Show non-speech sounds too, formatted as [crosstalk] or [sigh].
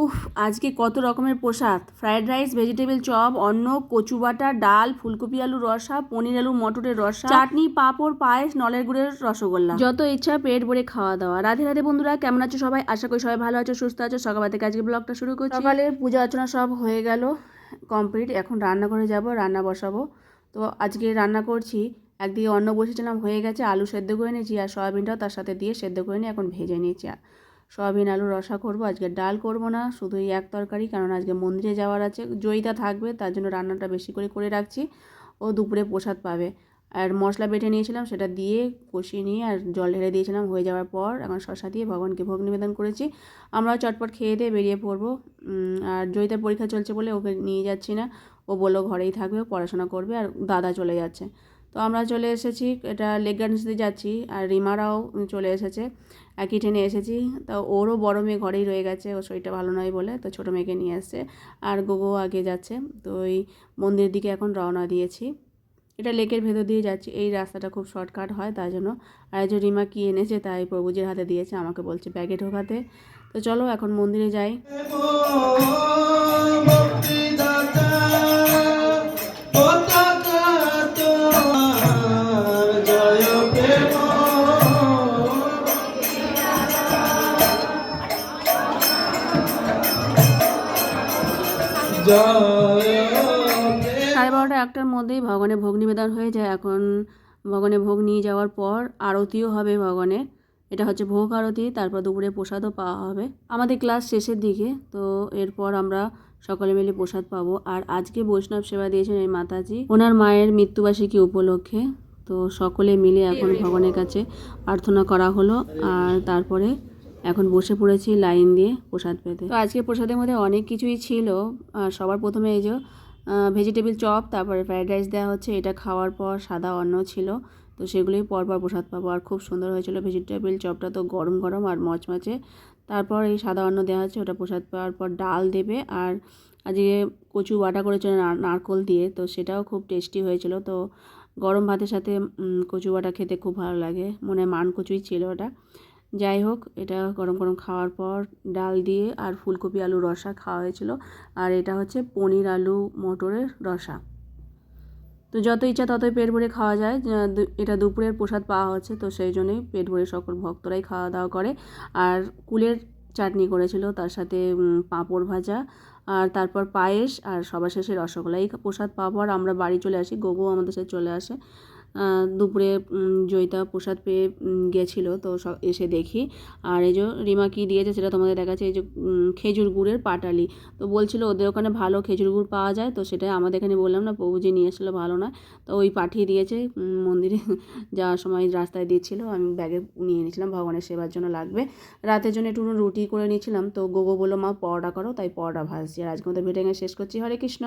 উফ, আজকে কত রকমের প্রসাদ? ফ্রায়েড রাইস, ভেজিটেবল চপ, অন্ন, কচু বাটা, ডাল, ফুলকপি আলু রসা, পনির আলু, মটরের রসা, চাটনি, পাঁপড়, পায়েস, নলের গুড়ের রসগোল্লা। যত ইচ্ছা পেট ভরে খাওয়া দাওয়া। রাধে রাধে বন্ধুরা, কেমন আছো সবাই? আশা করি সবাই ভালো আছো, সুস্থ আছো। সকাল থেকে আজকে ব্লগটা শুরু করছি। সকালে পূজা অর্চনা সব হয়ে গেল কমপ্লিট এখন রান্নাঘরে যাব, রান্না বসাবো। তো আজকে রান্না করছি, একদিকে অন্ন বসেছিলাম, হয়ে গেছে, আলু সেদ্ধ করে নিয়েছি, আর সয়াবিনটাও তার সাথে দিয়ে সেদ্ধ করে নিয়ে এখন ভেজে নিয়েছি। সয়াবিন আলু রসা করব, আজকে ডাল করব না, শুধু এই এক তরকারি, কারণ আজকে মন্দিরে যাওয়ার আছে, জয়িতা থাকবে, তার জন্য রান্নাটা বেশি করে করে রাখছি, ও দুপুরে প্রসাদ পাবে। আর মশলা বেটে নিয়েছিলাম, সেটা দিয়ে কষিয়ে নিয়ে আর জল ঢেলে দিয়েছিলাম, হয়ে যাওয়ার পর এখন শশা দিয়ে ভগবানকে ভোগ নিবেদন করেছি। আমরাও চটপট খেয়ে দিয়ে বেরিয়ে পড়ব আর জয়িতার পরীক্ষা চলছে বলে ওকে নিয়ে যাচ্ছি না, ও বলল ঘরেই থাকবে পড়াশোনা করবে, আর দাদা চলে যাচ্ছে। তো আমরা চলে এসেছি, এটা লেক গার্ডেন্সতে যাচ্ছি আর রিমারাও চলে এসেছে, একই ট্রেনে এসেছি। তো ওরও বড় মেয়ে ঘরেই রয়ে গেছে ওর শরীরটা ভালো নয় বলে, তো ছোটো মেয়েকে নিয়ে আসছে আর গোগো আগে যাচ্ছে। তো ওই মন্দিরের দিকে এখন রওনা দিয়েছি। এটা লেকের ভেতর দিয়ে যাচ্ছি, এই রাস্তাটা খুব শর্টকাট হয় তাই জন্য। আর যে রিমা কী এনেছে তাই প্রভুজির হাতে দিয়েছে, আমাকে বলছে ব্যাগে ঢোকাতে। তো চলো এখন মন্দিরে যাই। সাড়ে বারোটা একটার মধ্যেই ভগবানের ভোগ নিবেদন হয়ে যায়। এখন ভগবানের ভোগ নিয়ে যাওয়ার পর আরতিও হবে ভগবানের। এটা হচ্ছে ভোগ আরতি, তারপর দুপুরে প্রসাদও পাওয়া হবে। আমাদের ক্লাস শেষের দিকে, তো এরপর আমরা সকলে মিলে প্রসাদ পাবো। আর আজকে বৈষ্ণব সেবা দিয়েছেন এই মাতাজি। ওনার মায়ের মৃত্যুবার্ষিকী উপলক্ষে, তো সকলে মিলে এখন ভগবানের কাছে প্রার্থনা করা হলো। আর তারপরে এখন বসে পড়েছি লাইন দিয়ে প্রসাদ পেতে। তো আজকে প্রসাদের মধ্যে অনেক কিছুই ছিল। সবার প্রথমে এই যে ভেজিটেবিল চপ তারপরে ফ্রাইড রাইস দেওয়া হচ্ছে, এটা খাওয়ার পর সাদা অন্ন ছিল। তো সেগুলোই পরপর প্রসাদ পাবো। আর খুব সুন্দর হয়েছিল ভেজিটেবিল চপটা তো গরম গরম আর মচমচে। তারপর এই সাদা অন্ন দেওয়া হচ্ছে, ওটা প্রসাদ পাওয়ার পর ডাল দেবে। আর আজকে কচু বাটা করেছিল নারকল দিয়ে, তো সেটাও খুব টেস্টি হয়েছিল। তো গরম ভাতের সাথে কচু বাটা খেতে খুব ভালো লাগে। মনে মান কচুই ছিল ওটা। যাই হোক, এটা গরম গরম খাওয়ার পর ডাল দিয়ে আর ফুলকপি আলু রসা খাওয়া হয়েছিল। আর এটা হচ্ছে পনির আলু মটরের রসা। তো যত ইচ্ছা ততই পেট ভরে খাওয়া যায়। এটা দুপুরের প্রসাদ পাওয়া হচ্ছে, তো সেই জন্যই পেট ভরে সকল ভক্তরাই খাওয়া দাওয়া করে। আর কুলের চাটনি করেছিল, তার সাথে পাঁপড় ভাজা, আর তারপর পায়েস, আর সবার শেষে রসগোল্লা এই প্রসাদ পাওয়ার পর আমরা বাড়ি চলে আসি, গোগো আমাদের সাথে চলে আসে। দুপুরে জয়িতা প্রসাদ পেয়ে গেছিল, তো এসে দেখি। আর এই যে রিমা কী দিয়েছে সেটা তোমাদের দেখাচ্ছে, এই যে খেজুর গুড়ের পাটালি। তো বলছিল ওদের ওখানে ভালো খেজুর গুড় পাওয়া যায়, তো সেটা আমাদের এখানে বললাম না, প্রভুজি নিয়ে এসেছিল, ভালো না তো ওই পাঠিয়ে দিয়েছে মন্দিরে [laughs] যাওয়ার সময় রাস্তায় দিচ্ছিল, আমি ব্যাগে নিয়ে নিয়েছিলাম, ভগবানের সেবার জন্য লাগবে। রাতের জন্য একটু রুটি করে নিয়েছিলাম, তো গোগো বলল, মা, পরোটা করো। তাই পরোটা ভাজছি। আর আজকে আমাদের ভিডিও শেষ করছি। হরে কৃষ্ণ।